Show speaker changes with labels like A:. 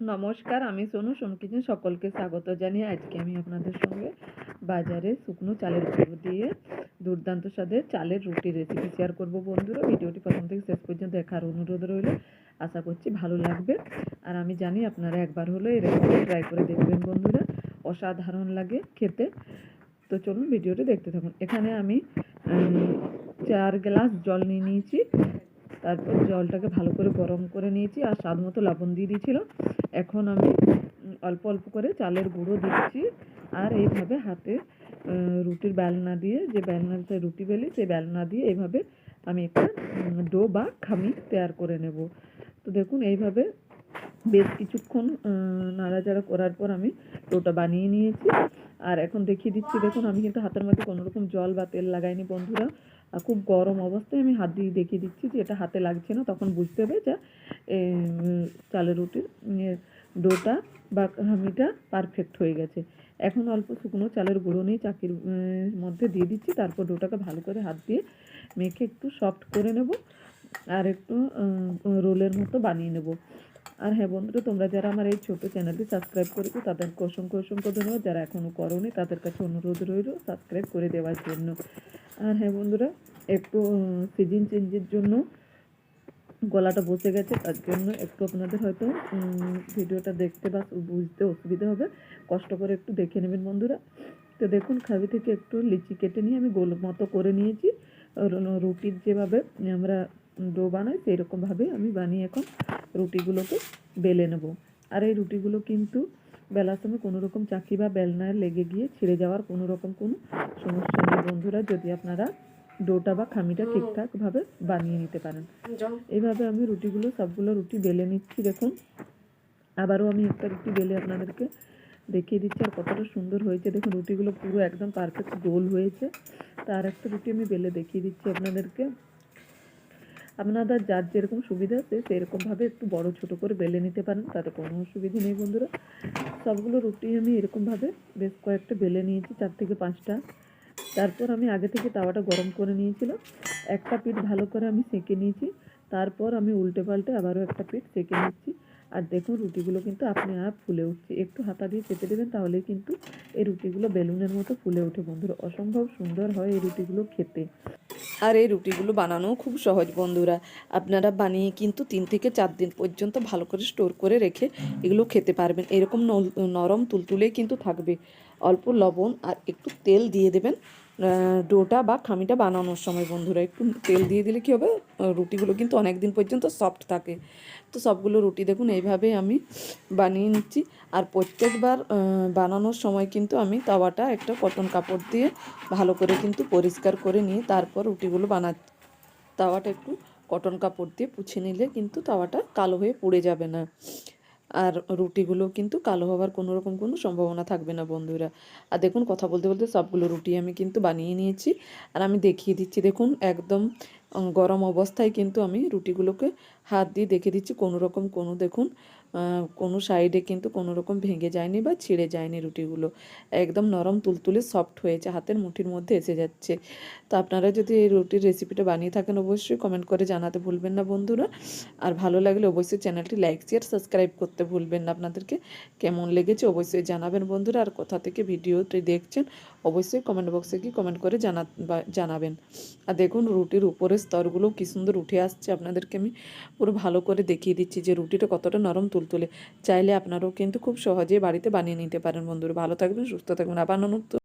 A: নমস্কার, আমি সোনু সোনু কিচেন সকলকে স্বাগত জানিয়ে আজকে আমি আপনাদের সঙ্গে বাজারে শুকনো চালের গুঁড়ো দিয়ে দুর্দান্ত স্বাদের চালের রুটি রেসিপি শেয়ার করব। বন্ধুরা, ভিডিওটি প্রথম থেকে শেষ পর্যন্ত দেখার অনুরোধ রইল। আশা করছি ভালো লাগবে। আর আমি জানি আপনারা একবার হলো এই রেসিপি ট্রাই করে দেখবেন বন্ধুরা, অসাধারণ লাগে খেতে। তো চলুন ভিডিওটি দেখতে থাকুন। এখানে আমি চার গ্লাস জল নিয়ে নিয়েছি। তারপর জলটাকে ভালো করে গরম করে নিয়েছি আর স্বাদ মতো লবণ দিয়ে দিয়েছিল। এখন আমি অল্প অল্প করে চালের গুঁড়ো দিচ্ছি আর এইভাবে হাতে রুটির বেলনা দিয়ে, যে বেলনাতে রুটি বেলি, সেই বেলনা দিয়ে এইভাবে আমি একটা ডো বা খামি তৈরি করে নেব। তো দেখুন এইভাবে বেশ কিছুক্ষণ নাড়াচাড়া করার পর আমি ডোটা বানিয়ে নিয়েছি। আর এখন দেখিয়ে দিচ্ছি, দেখুন আমি কিন্তু হাতের মধ্যে কোনো রকম জল বা তেল লাগাইনি বন্ধুরা। খুব গরম অবস্থায় আমি হাত দিয়ে দেখিয়ে দিচ্ছি যে এটা হাতে লাগছে না, তখন বুঝতে হবে যে চালের রুটির ডোটা বা হামিটা পারফেক্ট হয়ে গেছে। এখন অল্প শুকনো চালের গুঁড়ো নিয়ে চাকির মধ্যে দিয়ে দিচ্ছি, তারপর ডোটাকে ভালো করে হাত দিয়ে মেখে একটু সফট করে নেব আর একটু রোলের মতো বানিয়ে নেব। আর হ্যাঁ বন্ধুরা, তোমরা যারা আমার এই ছোটো চ্যানেলটি সাবস্ক্রাইব করেছ, তাদেরকে অসংখ্য অসংখ্য ধন্যবাদ। যারা এখনও করোনি, তাদের কাছে অনুরোধ রইল সাবস্ক্রাইব করে দেওয়ার জন্য। আর হ্যাঁ বন্ধুরা একটু সিজন চেঞ্জের জন্য গলাটা বসে গেছে, তার জন্য একটু আপনাদের হয়তো ভিডিওটা দেখতে বা বুঝতে অসুবিধা হবে। কষ্ট করে একটু দেখে নেবেন বন্ধুরা। তো দেখুন খাবি থেকে একটু লিচি কেটে নিয়ে আমি গোল মতো করে নিয়েছি। রুটির যেভাবে আমরা ডো বানাই সেই রকমভাবে আমি বানিয়ে এখন রুটিগুলোকে বেলে নেব। আর এই রুটিগুলো কিন্তু বেলার সময় কোনো রকম চাকি বা বেলনায় লেগে গিয়ে ছিঁড়ে যাওয়ার কোনো রকম কোনো সমস্যা নেই বন্ধুরা। যদি আপনারা ডোটা বা খামিটা ঠিকঠাকভাবে বানিয়ে নিতে পারেন। এইভাবে আমি রুটিগুলো সবগুলো রুটি বেলে নিচ্ছি দেখুন। আবারও আমি একটা রুটি বেলে আপনাদেরকে দেখিয়ে দিচ্ছি আর কতটা সুন্দর হয়েছে। দেখুন রুটিগুলো পুরো একদম পারফেক্ট গোল হয়েছে। তার একটা রুটি আমি বেলে দেখিয়ে দিচ্ছি আপনাদেরকে। আপনাদের যার যেরকম সুবিধা আছে সেরকমভাবে একটু বড় ছোট করে বেলে নিতে পারেন। তাতে কোনো অসুবিধা নেই বন্ধুরা। সবগুলো রুটি আমি এরকমভাবে বেশ কয়েকটা বেলে নিয়েছি চার থেকে পাঁচটা। তারপর আমি আগে থেকে তাওয়াটা গরম করে নিয়েছিলাম। একটা পিঠ ভালো করে আমি সেঁকে নিয়েছি। তারপর আমি উল্টে পাল্টে আবারও একটা পিঠ সেঁকে নিচ্ছি। আর দেখুন, রুটিগুলো কিন্তু আপনি আর ফুলে উঠছে। একটু হাতা দিয়ে চেপে দেবেন, তাহলেই কিন্তু এই রুটিগুলো বেলুনের মতো ফুলে ওঠে বন্ধুরা। অসম্ভব সুন্দর হয় এই রুটিগুলো খেতে।
B: আর এই রুটিগুলো বানানোও খুব সহজ বন্ধুরা। আপনারা বানিয়ে কিন্তু তিন থেকে চার দিন পর্যন্ত ভালো করে স্টোর করে রেখে এগুলো খেতে পারবেন। এরকম নরম তুলতুলেই কিন্তু থাকবে। অল্প লবণ আর একটু তেল দিয়ে দেবেন। ডোটা বা খামিটা বানানোর সময় বন্ধুরা, একটু তেল দিয়ে দিলে কী হবে? রুটিগুলো কিন্তু অনেক দিন পর্যন্ত সফট থাকে। তো সবগুলো রুটি দেখুন, এইভাবে আমি বানিয়ে নিচ্ছি। আর প্রত্যেকবার বানানোর সময় কিন্তু আমি তাওয়াটা একটা কটন কাপড় দিয়ে ভালো করে কিন্তু পরিষ্কার করে নিয়ে তারপর রুটিগুলো বানাচ্ছি। তাওয়াটা একটু কটন কাপড় দিয়ে পুছে নিলে কিন্তু তাওয়াটা কালো হয়ে পুড়ে যাবে না। আর রুটিগুলো কিন্তু কালো হওয়ার কোনো রকম কোনো সম্ভাবনা থাকবে না, বন্ধুরা। আর দেখুন, কথা বলতে বলতে সবগুলো রুটি আমি কিন্তু বানিয়ে নিয়েছি। আর আমি দেখিয়ে দিচ্ছি, দেখুন, একদম গরম অবস্থায় কিন্তু আমি রুটিগুলোকে হাত দিয়ে দেখে দিচ্ছি কোনো রকম কোনো, দেখুন কোনো সাইডে কিন্তু কোনো রকম ভেঙে যায়নি বা ছিঁড়ে যায়নি রুটিগুলো। একদম নরম তুলতুলে সফট হয়েছে, হাতের মুঠির মধ্যে এসে যাচ্ছে। তো আপনারা যদি এই রুটির রেসিপিটা বানিয়ে থাকেন, অবশ্যই কমেন্ট করে জানাতে ভুলবেন না বন্ধুরা। আর ভালো লাগলে অবশ্যই চ্যানেলটি লাইক শেয়ার সাবস্ক্রাইব করতে ভুলবেন না। আপনাদেরকে কেমন লেগেছে অবশ্যই জানাবেন বন্ধুরা। আর কোথা থেকে ভিডিওটি দেখছেন, অবশ্যই কমেন্ট বক্সে গিয়ে কমেন্ট করে জানা জানাবেন। আর দেখুন, রুটির উপরের স্তরগুলো কী সুন্দর উঠে আসছে। আপনাদেরকে আমি পুরো ভালো করে দেখিয়ে দিচ্ছি যে রুটিটা কতটা নরম তুলতুলে চাইলে আপনারাও কিন্তু খুব সহজে বাড়িতে বানিয়ে নিতে পারেন বন্ধুরা। ভালো থাকবেন, সুস্থ থাকবেন। আবার নতুন